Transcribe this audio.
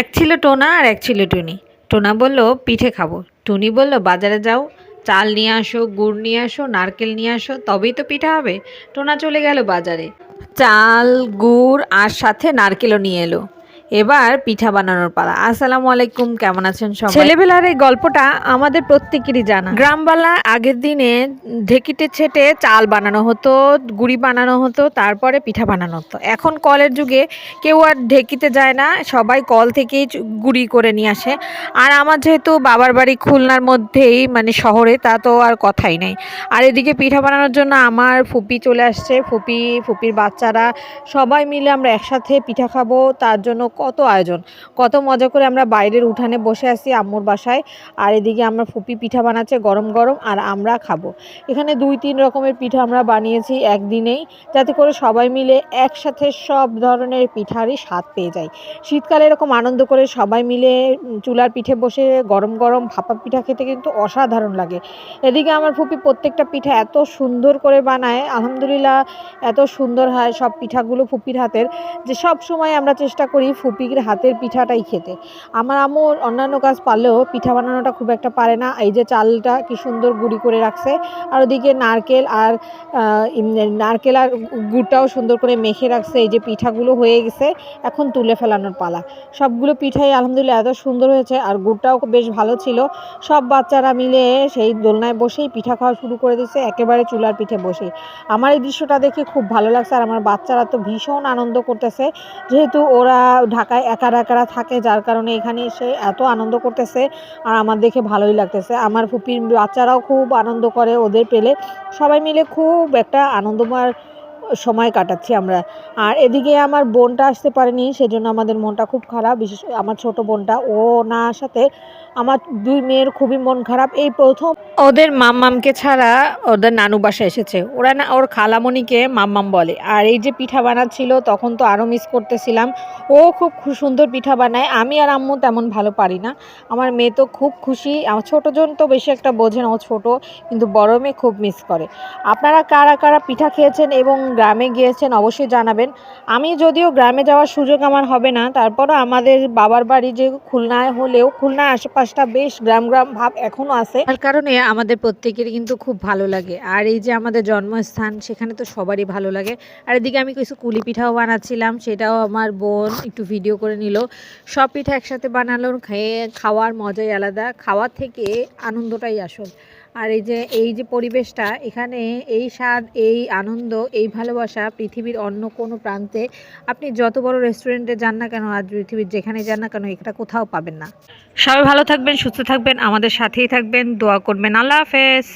এক ছিল টোনা আর এক ছিল টুনি। টোনা বলল, পিঠে খাব। টুনি বলল, বাজারে যাও, চাল নিয়ে আসো, গুড় নিয়ে আসো, নারকেল নিয়ে আসো, তবেই তো পিঠা হবে। টোনা চলে গেল বাজারে। চাল, গুড় আর সাথে নারকেলও নিয়ে এলো। এবার পিঠা বানানোর পালা। আসসালামু আলাইকুম কেমন আছেন সবাই? ছেলেবেলার এই গল্পটা আমাদের প্রত্যেকেরই জানা। গ্রামবালা আগের দিনে ঢেকিতে ছেটে চাল বানানো হতো গুড়ি বানানো হতো তারপরে পিঠা বানানো হতো। এখন কলের যুগে কেউ আর ঢেকিতে যায় না সবাই কল থেকেই গুড়ি করে নিয়ে আসে। আর আমার যেহেতু বাবার বাড়ি খুলনার মধ্যেই মানে শহরে তা তো আর কথাই নেই। আর এদিকে পিঠা বানানোর জন্য আমার ফুপি চলে আসছে। ফুপি ফুপির বাচ্চারা সবাই মিলে আমরা একসাথে পিঠা খাব তার জন্য কত আয়োজন। কত মজা করে আমরা বাইরের উঠানে বসে আছি আম্মুর বাসায়। আর এদিকে আমার ফুপি পিঠা বানাচ্ছে গরম গরম আর আমরা খাব। এখানে দুই তিন রকমের পিঠা আমরা বানিয়েছি একদিনেই, যাতে করে সবাই মিলে একসাথে সব ধরনের পিঠারই স্বাদ পেয়ে যায় শীতকালে এরকম আনন্দ করে সবাই মিলে চুলার পিঠে বসে গরম গরম ভাপা পিঠা খেতে কিন্তু অসাধারণ লাগে। এদিকে আমার ফুপি প্রত্যেকটা পিঠা এত সুন্দর করে বানায়, আলহামদুলিল্লাহ এত সুন্দর হয় সব পিঠাগুলো ফুপির হাতের যে সব সময় আমরা চেষ্টা করি ফুপির হাতের পিঠাটাই খেতে। আমার আম্মু অন্যান্য কাজ পারলেও পিঠা বানানোটা খুব একটা পারে না। এই যে চালটা কি সুন্দর গুঁড়ি করে রাখছে। আর ওদিকে নারকেল আর নারকেল আর গুড়টাও সুন্দর করে মেখে রাখছে। এই যে পিঠাগুলো হয়ে গেছে, এখন তুলে ফেলানোর পালা। সবগুলো পিঠাই আলহামদুলিল্লাহ এত সুন্দর হয়েছে আর গুড়টাও বেশ ভালো ছিল। সব বাচ্চারা মিলে সেই দোলনায় বসেই পিঠা খাওয়া শুরু করে দিয়েছে, একেবারে চুলার পিঠে বসেই। আমার এই দৃশ্যটা দেখে খুব ভালো লাগছে আর আমার বাচ্চারা তো ভীষণ আনন্দ করতেছে। যেহেতু ওরা ঢাকায় একা একারা থাকে, যার কারণে এখানে এসে এত আনন্দ করতেছে আর আমার দেখে ভালোই লাগতেছে। আমার ফুপির বাচ্চারাও খুব আনন্দ করে ওদের পেলে। সবাই মিলে খুব একটা আনন্দময় সময় কাটাচ্ছি আমরা। আর এদিকে আমার বোনটা আসতে পারেনি, সেজন্য আমাদের মনটা খুব খারাপ। বিশেষ আমার ছোট বোনটা, ও না আসাতে আমার দুই মেয়ের খুবই মন খারাপ। এই প্রথম ওদের মাম্মামকে ছাড়া ওদের নানু বাসা এসেছে। ওরা না, ওর খালামণিকে মাম্মাম বলে। আর এই যে পিঠা বানাচ্ছিল, তখন তো আরও মিস করতেছিলাম। ও খুব সুন্দর পিঠা বানায়। আমি আর আম্মু তেমন ভালো পারি না। আমার মেয়ে তো খুব খুশি। আমার ছোটো জন তো বেশি একটা বোঝে না, ও ছোটো। কিন্তু বড় মেয়ে খুব মিস করে। আপনারা কারা কারা পিঠা খেয়েছেন এবং গ্রামে গিয়েছেন, অবশ্যই জানাবেন। আমি যদিও গ্রামে যাওয়ার সুযোগ আমার হবে না, তারপরও আমাদের বাবার বাড়ি যে খুলনায় হলেও, খুলনার আশেপাশটা বেশ গ্রাম গ্রাম ভাব এখনও আছে। তার কারণে আমাদের প্রত্যেকেরই কিন্তু খুব ভালো লাগে। আর এই যে আমাদের জন্মস্থান, সেখানে তো সবারই ভালো লাগে। আর এদিকে আমি কিছু কুলি পিঠাও বানাচ্ছিলাম, সেটাও আমার বোন একটু ভিডিও করে নিল। সব পিঠা একসাথে বানালো, খেয়ে খাওয়ার মজাই আলাদা। খাওয়ার থেকে আনন্দটাই আসল। আর এই যে এই যে পরিবেশটা, এখানে এই স্বাদ, এই আনন্দ, এই ভালোবাসা পৃথিবীর অন্য কোনো প্রান্তে আপনি যত বড় রেস্টুরেন্টে যান না কেন আজ পৃথিবীর যেখানে যান না কেন এটা কোথাও পাবেন না। সবাই ভালো থাকবেন, সুস্থ থাকবেন, আমাদের সাথেই থাকবেন, দোয়া করবেন। আল্লাহ হাফেজ।